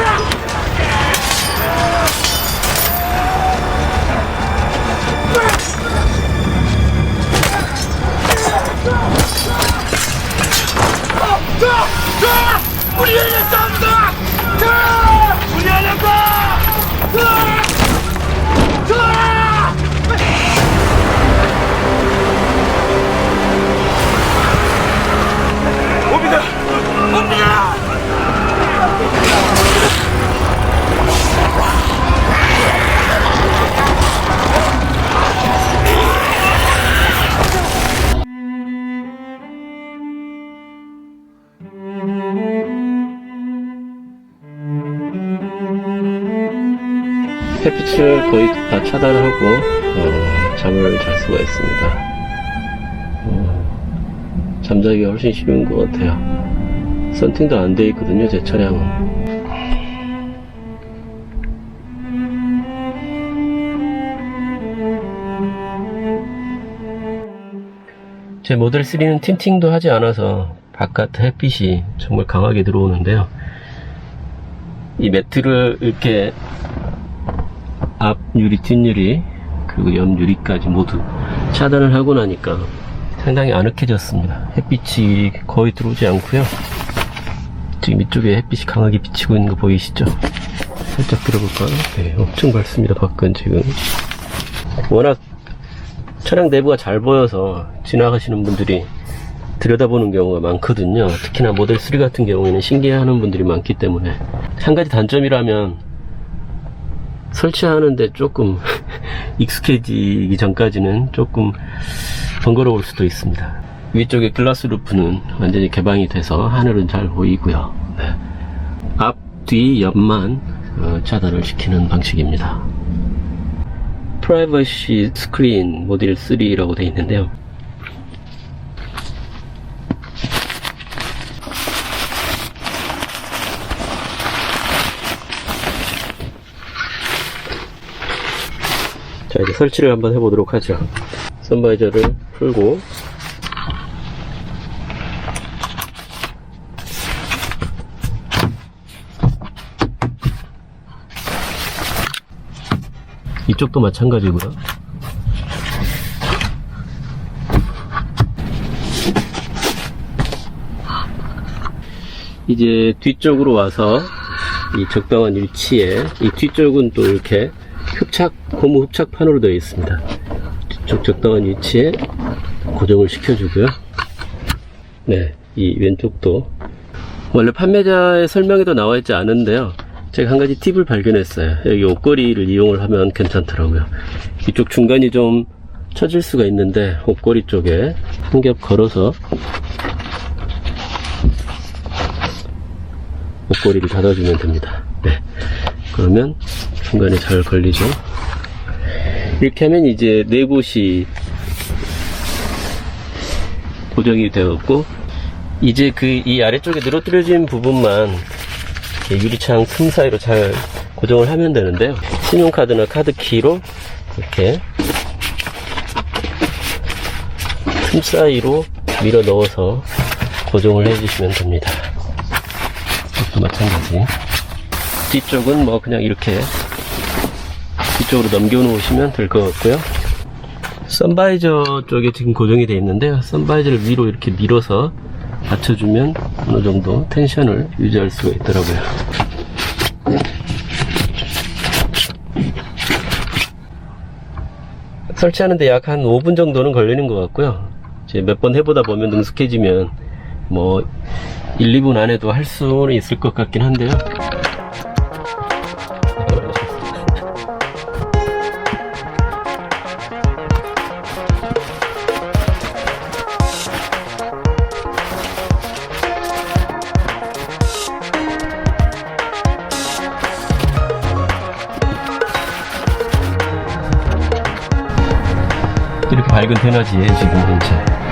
Ah! 햇빛을 거의 다 차단하고 어, 잠을 잘 수가 있습니다. 어, 잠자기가 훨씬 쉬운 것 같아요. 썬팅도 안 돼 있거든요, 제 차량은. 제 모델 3는 틴팅도 하지 않아서 바깥 햇빛이 정말 강하게 들어오는데요. 이 매트를 이렇게 앞 유리, 뒷 유리, 그리고 옆 유리까지 모두 차단을 하고 나니까 상당히 아늑해졌습니다. 햇빛이 거의 들어오지 않고요. 지금 이쪽에 햇빛이 강하게 비치고 있는 거 보이시죠? 살짝 들어볼까요? 네, 엄청 밝습니다. 밖은 지금. 워낙 차량 내부가 잘 보여서 지나가시는 분들이 들여다보는 경우가 많거든요. 특히나 모델 3 같은 경우에는 신기해하는 분들이 많기 때문에 한 가지 단점이라면 설치하는데 조금 익숙해지기 전까지는 조금 번거로울 수도 있습니다. 위쪽에 글라스 루프는 완전히 개방이 돼서 하늘은 잘 보이고요. 네. 앞, 뒤, 옆만 어, 차단을 시키는 방식입니다. 프라이버시 스크린 모델 3라고 되어 있는데요. 자 이제 설치를 한번 해보도록 하죠. 선바이저를 풀고. 이쪽도 마찬가지고요. 이제 뒤쪽으로 와서 이 적당한 위치에 이 뒤쪽은 또 이렇게 흡착 고무 흡착판으로 되어 있습니다. 뒤쪽 적당한 위치에 고정을 시켜주고요. 네, 이 왼쪽도 원래 판매자의 설명에도 나와 있지 않은데요. 제가 한 가지 팁을 발견했어요. 여기 옷걸이를 이용을 하면 괜찮더라고요. 이쪽 중간이 좀 처질 수가 있는데 옷걸이 쪽에 한 겹 걸어서 옷걸이를 닫아주면 됩니다. 네. 그러면 중간에 잘 걸리죠. 이렇게 하면 이제 네 곳이 고정이 되었고 이제 그 이 아래쪽에 늘어뜨려진 부분만 유리창 틈 사이로 잘 고정을 하면 되는데요. 신용카드나 카드키로 이렇게 틈 사이로 밀어 넣어서 고정을 해주시면 됩니다. 이것도 마찬가지. 뒤쪽은 뭐 그냥 이렇게 뒤쪽으로 넘겨 놓으시면 될 것 같고요. 선바이저 쪽에 지금 고정이 되어 있는데요. 선바이저를 위로 이렇게 밀어서 받쳐주면 어느 정도 텐션을 유지할 수가 있더라고요. 설치하는데 약 한 5분 정도는 걸리는 것 같고요. 몇 번 해보다 보면 능숙해지면 뭐 1, 2분 안에도 할 수는 있을 것 같긴 한데요. 이렇게 밝은 테너지에 지금 현재